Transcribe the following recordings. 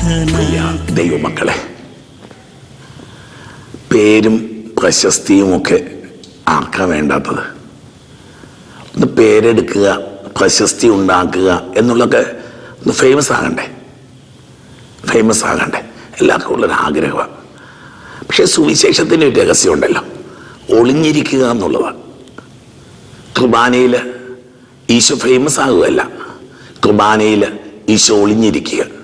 ദൈവമക്കളെ പേരും പ്രശസ്തിയും ഒക്കെ ആർക്കാ വേണ്ടാത്തത്? ഒന്ന് പേരെടുക്കുക പ്രശസ്തി ഉണ്ടാക്കുക എന്നുള്ളതൊക്കെ ഒന്ന് ഫേമസ് ആകണ്ടേ. ഫേമസ് ആകണ്ടേ. എല്ലാവർക്കും ഉള്ളൊരു ആഗ്രഹമാണ് പക്ഷേ സുവിശേഷത്തിന്റെ ഒരു രഹസ്യമുണ്ടല്ലോ ഒളിഞ്ഞിരിക്കുക എന്നുള്ളതാണ്. കുർബാനയിൽ ഈശോ ഫേമസ് ആകുകയല്ല. കുർബാനയിൽ ഈശോ ഒളിഞ്ഞിരിക്കുക.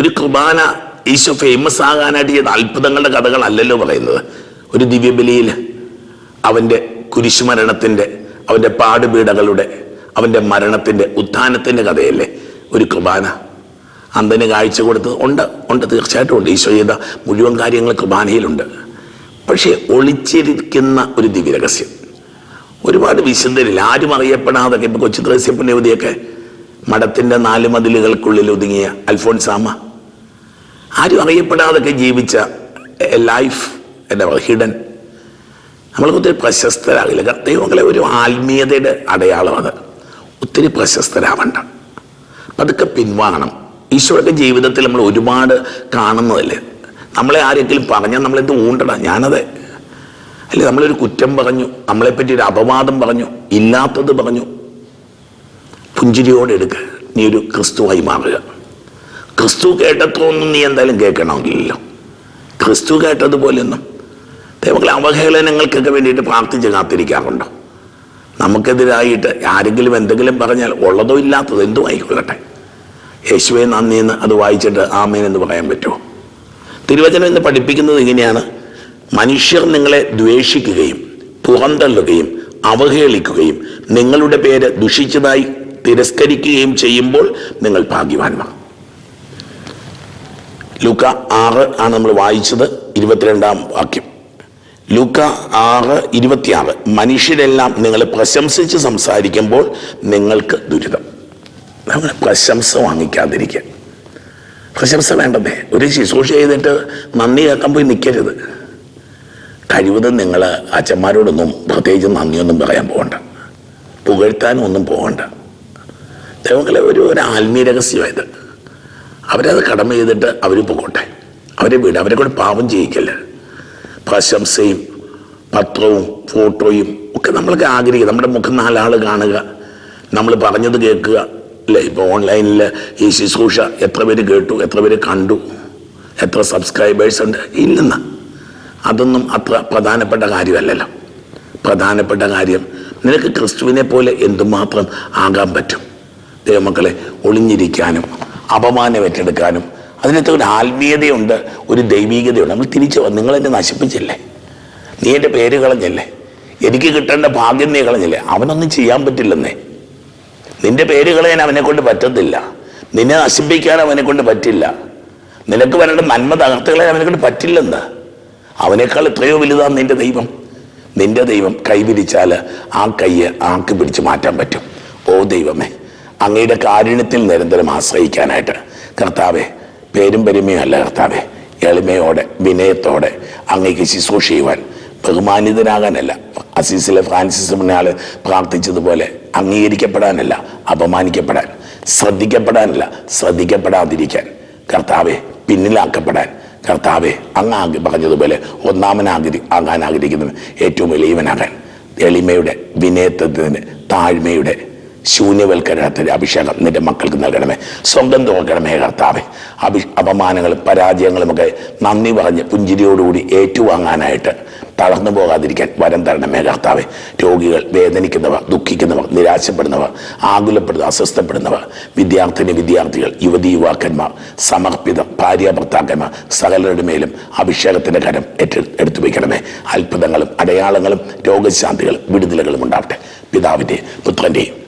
ഒരു കുർബാന ഈശോ ഫേമസ് ആകാനായിട്ട് ചെയ്ത അത്ഭുതങ്ങളുടെ കഥകളല്ലല്ലോ പറയുന്നത്. ഒരു ദിവ്യബലിയിൽ അവന്റെ കുരിശുമരണത്തിന്റെ അവന്റെ പാടുപീടകളുടെ അവന്റെ മരണത്തിന്റെ ഉത്ഥാനത്തിന്റെ കഥയല്ലേ ഒരു കുർബാന. അന്തന് കാഴ്ച കൊടുത്തത് ഉണ്ട് ഉണ്ട് തീർച്ചയായിട്ടും ഉണ്ട്. ഈശോ ചെയ്ത മുഴുവൻ കാര്യങ്ങൾ കുർബാനയിലുണ്ട്. പക്ഷേ ഒളിച്ചിരിക്കുന്ന ഒരു ദിവ്യരഹസ്യം. ഒരുപാട് വിശുദ്ധരിൽ ആരും അറിയപ്പെടാതെ ഇപ്പോൾ കൊച്ചു ത്രേസ്യ പുണ്യവതിയൊക്കെ മഠത്തിന്റെ നാല് മതിലുകൾക്കുള്ളിൽ ഒതുങ്ങിയ അൽഫോൺസാമ ആരും അറിയപ്പെടാതൊക്കെ ജീവിച്ച ലൈഫ് എന്താ പറയുക ഹിഡൻ. നമ്മൾക്ക് ഒത്തിരി പ്രശസ്തരാകില്ല. ദൈവങ്ങളെ ഒരു ആത്മീയതയുടെ അടയാളമാണ്. ഒത്തിരി പ്രശസ്തരാവണ്ട. പതുക്കെ പിൻവാങ്ങണം. ഈശോയുടെ ജീവിതത്തിൽ നമ്മൾ ഒരുപാട് കാണുന്നതല്ലേ? നമ്മളെ ആരെങ്കിലും പറഞ്ഞാൽ നമ്മളെന്ത് ഊണ്ടടാ? ഞാനത്. അല്ലെ? നമ്മളൊരു കുറ്റം പറഞ്ഞു നമ്മളെപ്പറ്റി ഒരു അപവാദം പറഞ്ഞു ഇല്ലാത്തത് പറഞ്ഞു. പുഞ്ചിരിയോടെ എടുക്കുക നീ ഒരു ക്രിസ്തുവായി മാറുക. ക്രിസ്തു കേട്ടത്തോന്നും നീ എന്തായാലും കേൾക്കണമെങ്കിലല്ലോ. ക്രിസ്തു കേട്ടതുപോലെയൊന്നും. ദൈവങ്ങളെ അവഹേളനങ്ങൾക്കൊക്കെ വേണ്ടിയിട്ട് പ്രാർത്ഥിച്ച് കാത്തിരിക്കാറുണ്ടോ? നമുക്കെതിരായിട്ട് ആരെങ്കിലും എന്തെങ്കിലും പറഞ്ഞാൽ ഉള്ളതോ ഇല്ലാത്തതോ എന്തും ആയിക്കൊള്ളട്ടെ. യേശുവെ നന്ദി എന്ന് അത് വായിച്ചിട്ട് ആമേൻ എന്ന് പറയാൻ പറ്റുമോ? തിരുവചനം എന്ന് പഠിപ്പിക്കുന്നത് ഇങ്ങനെയാണ്. മനുഷ്യർ നിങ്ങളെ ദ്വേഷിക്കുകയും പുറന്തള്ളുകയും അവഹേളിക്കുകയും നിങ്ങളുടെ പേര് ദുഷിച്ചതായി തിരസ്കരിക്കുകയും ചെയ്യുമ്പോൾ നിങ്ങൾ ഭാഗ്യവാന്മാർ. ലൂക്ക ആറ് ആണ് നമ്മൾ വായിച്ചത് ഇരുപത്തിരണ്ടാം വാക്യം. ലൂക്ക ആറ് ഇരുപത്തിയാറ്. മനുഷ്യരെല്ലാം നിങ്ങളെ പ്രശംസിച്ച് സംസാരിക്കുമ്പോൾ നിങ്ങൾക്ക് ദുരിതം. നമ്മൾ പ്രശംസ വാങ്ങിക്കാതിരിക്കുക പ്രശംസ വേണ്ടതേ. ഒരു ശുശ്രൂഷ ചെയ്തിട്ട് നന്ദി കേൾക്കാൻ പോയി നിൽക്കരുത് കഴിവതും നിങ്ങൾ അച്ഛന്മാരോടൊന്നും പ്രത്യേകിച്ച് നന്ദിയൊന്നും പറയാൻ പോകണ്ട. പുകഴ്ത്താനും ഒന്നും പോകണ്ട. ദൈവങ്ങളെ ഒരു ഒരു ആത്മീയ രഹസ്യമായത്. അവരത് കടമ ചെയ്തിട്ട് അവർ പോകട്ടെ. അവരെ വീട്. അവരെ കൂടെ പാവം ചെയ്യിക്കല്ല പ്രശംസയും പത്രവും ഫോട്ടോയും ഒക്കെ നമ്മൾക്ക് ആഗ്രഹിക്കുക നമ്മുടെ മുഖം നാലാൾ കാണുക. നമ്മൾ പറഞ്ഞത് കേൾക്കുക. അല്ലേ? ഇപ്പോൾ ഓൺലൈനിൽ ഈ ശുശ്രൂഷ എത്ര പേര് കേട്ടു? എത്ര പേര് കണ്ടു? എത്ര സബ്സ്ക്രൈബേഴ്സ് ഉണ്ട്? ഇല്ലെന്ന്. അതൊന്നും അത്ര പ്രധാനപ്പെട്ട കാര്യമല്ലല്ലോ. പ്രധാനപ്പെട്ട കാര്യം നിനക്ക് ക്രിസ്തുവിനെ പോലെ എന്തുമാത്രം ആകാൻ പറ്റും? ദൈവമക്കളെ ഒളിഞ്ഞിരിക്കാനും അപമാനം ഏറ്റെടുക്കാനും അതിനകത്ത് ഒരു ആത്മീയതയുണ്ട് ഒരു ദൈവീകതയുണ്ട്. നമ്മൾ തിരിച്ചു വന്നു നിങ്ങൾ എന്നെ നശിപ്പിച്ചില്ലേ? നീ എന്റെ പേര് കളഞ്ഞല്ലേ? എനിക്ക് കിട്ടേണ്ട ഭാഗ്യം നീ കളഞ്ഞില്ലേ? അവനൊന്നും ചെയ്യാൻ പറ്റില്ലെന്നേ. നിന്റെ പേര് കളയാൻ അവനെ കൊണ്ട് പറ്റത്തില്ല. നിന്നെ നശിപ്പിക്കാൻ അവനെ കൊണ്ട് പറ്റില്ല. നിനക്ക് വരേണ്ട നന്മ തകർത്ത് അവനെ കൊണ്ട് പറ്റില്ലെന്ന്. അവനേക്കാൾ എത്രയോ വലുതാണ് നിന്റെ ദൈവം. നിന്റെ ദൈവം കൈ പിരിച്ചാൽ ആ കയ്യെ ആക്കി പിടിച്ച് മാറ്റാൻ പറ്റും. ഓ ദൈവമേ. അങ്ങയുടെ കാരുണ്യത്തിൽ നിരന്തരം ആശ്രയിക്കാനായിട്ട്. കർത്താവെ പേരും പെരുമയും അല്ല കർത്താവെ എളിമയോടെ വിനയത്തോടെ അങ്ങേക്ക് ശുശ്രൂഷ ചെയ്യുവാൻ ബഹുമാനിതനാകാനല്ല. അസീസിലെ ഫ്രാൻസിസ് മുന്നാൾ പ്രാർത്ഥിച്ചതുപോലെ അംഗീകരിക്കപ്പെടാനല്ല അപമാനിക്കപ്പെടാൻ ശ്രദ്ധിക്കപ്പെടാനല്ല ശ്രദ്ധിക്കപ്പെടാതിരിക്കാൻ. കർത്താവെ പിന്നിലാക്കപ്പെടാൻ. കർത്താവെ അങ്ങ് ആഗ്ര- പറഞ്ഞതുപോലെ ആഗ്രഹി ആകാൻ ആഗ്രഹിക്കുന്നവൻ ഏറ്റവും എളിയവനാകാൻ. എളിമയുടെ വിനയത്വത്തിന് താഴ്മയുടെ ശൂന്യവൽക്കരണത്തിന്റെ അഭിഷേകം നിന്റെ മക്കൾക്ക് നൽകണമേ. സ്വന്തം തുറക്കണമേ കർത്താവെ. അഭി അപമാനങ്ങളും പരാജയങ്ങളും ഒക്കെ നന്ദി പറഞ്ഞ് പുഞ്ചിരിയോടുകൂടി ഏറ്റുവാങ്ങാനായിട്ട് തളർന്നു പോകാതിരിക്കാൻ വരം തരണമേ കർത്താവെ. രോഗികൾ വേദനിക്കുന്നവർ ദുഃഖിക്കുന്നവർ നിരാശപ്പെടുന്നവർ ആകുലപ്പെടുന്നവർ അസ്വസ്ഥപ്പെടുന്നവർ വിദ്യാർത്ഥിനി വിദ്യാർത്ഥികൾ യുവതി യുവാക്കന്മാർ സമർപ്പിത ഭാര്യ ഭർത്താക്കന്മാർ സകലരുടെ മേലും അഭിഷേകത്തിന്റെ കരം ഏറ്റെ എടുത്തു വയ്ക്കണമേ. അത്ഭുതങ്ങളും അടയാളങ്ങളും രോഗശാന്തികളും വിടുതലുകളും ഉണ്ടാവട്ടെ. പിതാവിന്റെയും പുത്രന്റെയും